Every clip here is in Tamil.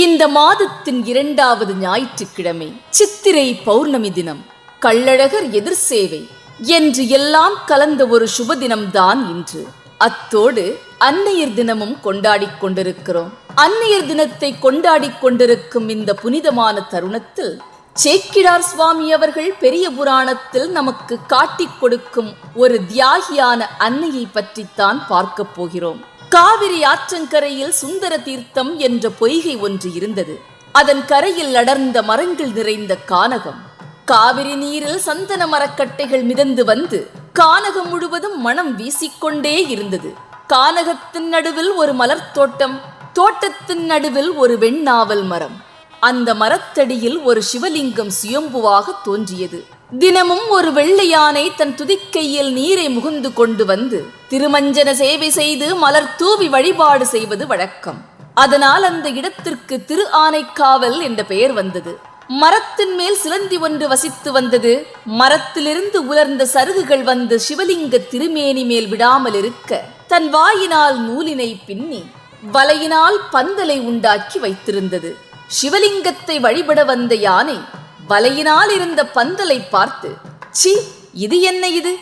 இந்த மாதத்தின் இரண்டாவது ஞாயிற்றுக்கிழமை சித்திரை பௌர்ணமி தினம் கள்ளழகர் எதிர் சேவை என்று எல்லாம் கலந்த ஒரு சுப தினம்தான் இன்று. அத்தோடு அன்னையர் தினமும் கொண்டாடி கொண்டிருக்கிறோம். அன்னையர் தினத்தை கொண்டாடிக் கொண்டிருக்கும் இந்த புனிதமான தருணத்தில் சேக்கிடார் சுவாமி அவர்கள் பெரிய புராணத்தில் நமக்கு காட்டிக் கொடுக்கும் ஒரு தியாகியான அன்னையை பற்றித்தான் பார்க்கப் போகிறோம். காவிரி ஆற்றங்கரையில் சுந்தர தீர்த்தம் என்ற பொய்கை ஒன்று இருந்தது. அதன் கரையில் அடர்ந்த மரங்கள் நிறைந்த கானகம். காவிரி நீரில் சந்தன மரக்கட்டைகள் மிதந்து வந்து கானகம் முழுவதும் மனம் வீசிக்கொண்டே இருந்தது. கானகத்தின் நடுவில் ஒரு மலர் தோட்டம் தோட்டத்தின் நடுவில் ஒரு வெண்ணாவல் மரம். அந்த மரத்தடியில் ஒரு சிவலிங்கம் சுயம்புவாக தோன்றியது. தினமும் ஒரு வெள்ளை யானை தன் துதிக்கையில் நீரை முகுந்து கொண்டு வந்து திருமஞ்சன சேவை செய்து மலர் தூவி வழிபாடு செய்வது வழக்கம். அதனால் அந்த இடத்திற்கு திரு ஆனைக்காவல் என்ற பெயர் வந்தது. மரத்தின் மேல் சிலந்தி ஒன்று வசித்து வந்தது. மரத்திலிருந்து உலர்ந்த சருகுகள் வந்து சிவலிங்க திருமேனி மேல் விடாமல் இருக்க தன் வாயினால் நூலினை பின்னி வலையினால் பந்தலை உண்டாக்கி வைத்திருந்தது. சிவலிங்கத்தை வழிபட வந்த யானை வலையினால் இருந்த பந்தலை பார்த்து சி இது என்ன இது?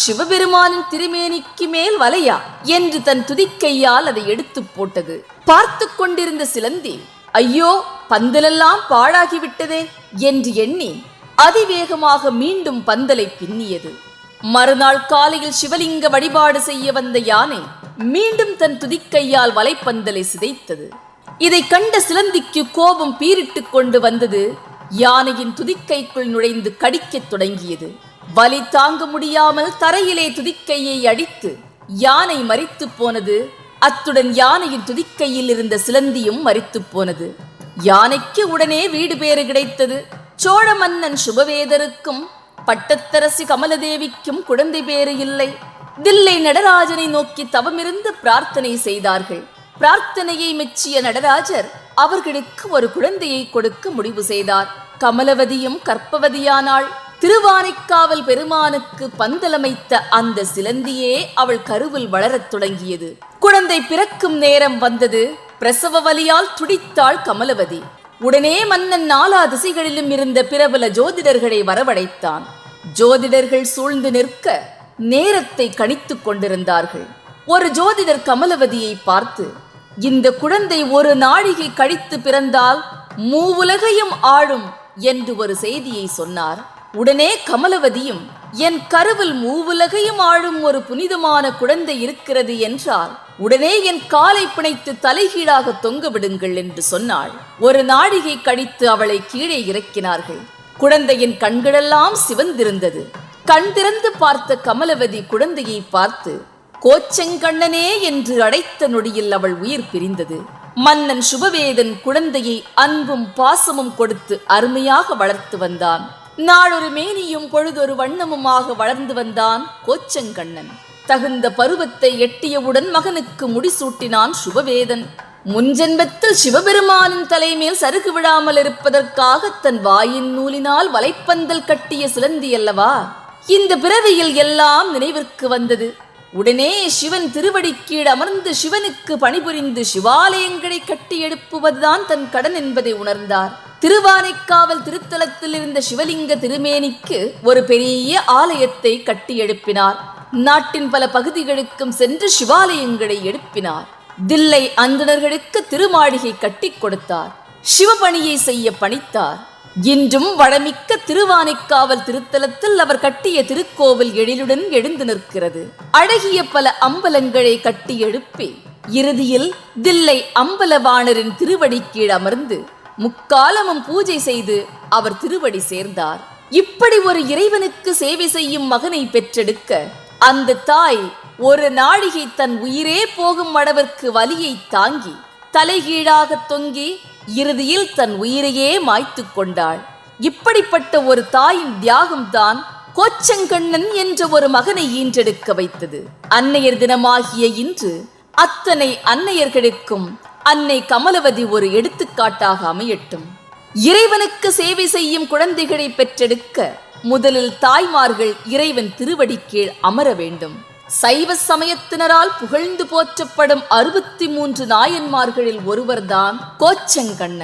சிவபெருமானின் திருமேனிக்கு மேல் வலையா? என்று தன் துதிக்கையால் அதை எடுத்து போட்டது. பார்த்து கொண்டிருந்த சிலந்தி ஐயோ பந்தலெல்லாம் பாழாகிவிட்டதே என்று எண்ணி அதிவேகமாக மீண்டும் பந்தலை பின்னியது. மறுநாள் காலையில் சிவலிங்க வழிபாடு செய்ய வந்த யானை மீண்டும் தன் துதிக்கையால் வலைப்பந்தலை சிதைத்தது. இதை கண்ட சிலந்திக்கு கோபம் பீரிட்டுக் கொண்டு வந்தது யானையின் துதிக்கைக்குள் நுழைந்து கடிக்கத் தொடங்கியது. வலி தாங்க முடியாமல் தரையிலே துதிக்கையை அடித்து யானை மறித்து போனது. அத்துடன் யானையின் துதிக்கையில் இருந்த சிலந்தியும் மறித்து போனது. யானைக்கு உடனே வீடு பேறு கிடைத்தது. சோழ மன்னன் சுபவேதருக்கும் பட்டத்தரசி கமலதேவிக்கும் குழந்தை பேறு இல்லை. தில்லை நடராஜனை நோக்கி தவமிருந்து பிரார்த்தனை செய்தார்கள். பிரார்த்தனையை மெச்சிய நடராஜர் அவர்களுக்கு ஒரு குழந்தையை கொடுக்க முடிவு செய்தார். கமலவதியும் கற்பவதியானாள். திருவானைக்காவல் பெருமானுக்கு பந்தலமைத்த அந்த சிலந்தியே அவள் கருவில் வளரத் தொடங்கியது. குழந்தை பிறக்கும் நேரம் வந்தது. பிரசவ வலியால் துடித்தாள் கமலவதி. உடனே மன்னன் நாலா திசைகளிலும் இருந்த பிரபல ஜோதிடர்களை வரவழைத்தான். ஜோதிடர்கள் சூழ்ந்து நிற்க நேரத்தை கணித்துக் கொண்டிருந்தார்கள். ஒரு ஜோதிடர் கமலவதியை பார்த்து இந்த குழந்தை ஒரு நாழிகை கழித்து பிறந்தால் மூவுலகையும் ஆளும் என்று ஒரு செய்தியை சொன்னார். உடனே கமலவதியும் என் கருவில் மூவுலகையும் ஆழும் ஒரு புனிதமான குழந்தை இருக்கிறது என்றால் உடனே என் காலை பிணைத்து தலைகீழாக தொங்க விடுங்கள் என்று சொன்னாள். ஒரு நாழிகை கழித்து அவளை கீழே இறக்கினார்கள். குழந்தையின் கண்களெல்லாம் சிவந்திருந்தது. கண் திறந்து பார்த்த கமலவதி குழந்தையை பார்த்து கோச்செங்கண்ணனே என்று அடைத்த நொடியில் அவள் உயிர் பிரிந்தது. மன்னன் சுபவேதன் குழந்தையை அன்பும் பாசமும் கொடுத்து அருமையாக வளர்த்து வந்தான். நாளொரு மேனியும் பொழுதொரு வண்ணமுமாக வளர்ந்து வந்தான் கோச்சங்கண்ணன். தகுந்த பருவத்தை எட்டியவுடன் மகனுக்கு முடிசூட்டினான் சுபவேதன். முன்ஜென்மத்தில் சிவபெருமானின் தலைமேல் சருகு விழாமல் இருப்பதற்காக தன் வாயின் நூலினால் வலைப்பந்தல் கட்டிய சிலந்தி அல்லவா? இந்த பிறவியில் எல்லாம் நினைவிற்கு வந்தது. உடனே சிவன் திருவடிக்கீழ் அமர்ந்து சிவனுக்கு பணிபுரிந்து சிவாலயங்களை கட்டி எழுப்புவதுதான் தன் கடன் என்பதை உணர்ந்தார். திருவானைக்காவல் திருத்தலத்தில் இருந்த சிவலிங்க திருமேனிக்கு ஒரு பெரிய ஆலயத்தை கட்டி எழுப்பினார். நாட்டின் பல பகுதிகளுக்கும் சென்று சிவாலயங்களை எழுப்பினார். தில்லை அந்தணர்களுக்கு திருமாளிகை கட்டிக் கொடுத்தார். சிவபணியை செய்ய பணித்தார். இன்றும் வளமிக்க திருவானைக்காவல் திருத்தலத்தில் அவர் கட்டிய திருக்கோவில் எழிலுடன் எழுந்து நிற்கிறது. அழகிய பல அம்பலங்களை கட்டி எழுப்பி இறுதியில் தில்லை அம்பலவாணரின் திருவடி கீழ் அமர்ந்து முக்காலமும் பூஜை செய்து அவர் திருவடி சேர்ந்தார். இப்படி ஒரு இறைவனுக்கு சேவை செய்யும் மகனை பெற்றெடுக்க அந்த தாய் ஒரு நாழிகை தன் உயிரே போகும் அளவிற்கு வலியை தாங்கி தலைகீழாக தொங்கி இறுதியில் தன் உயிரையே மாய்த்து கொண்டாள். இப்படிப்பட்ட ஒரு தாயின் தியாகம்தான் கோச்சங்கண்ணன் என்ற ஒரு மகனை ஈன்றெடுக்க வைத்தது. அன்னையர் தினமாகிய இன்று அத்தனை அன்னையர்களுக்கும் அன்னை கமலவதி ஒரு எடுத்துக்காட்டாக அமையட்டும். இறைவனுக்கு சேவை செய்யும் குழந்தைகளை பெற்றெடுக்க முதலில் தாய்மார்கள் இறைவன் திருவடி கீழ் அமர வேண்டும். சைவ சமயத்தினரால் புகழ்ந்து போற்றப்படும் அறுபத்தி மூன்று நாயன்மார்களில் ஒருவர்தான் கோச்சங்கண்ணன்.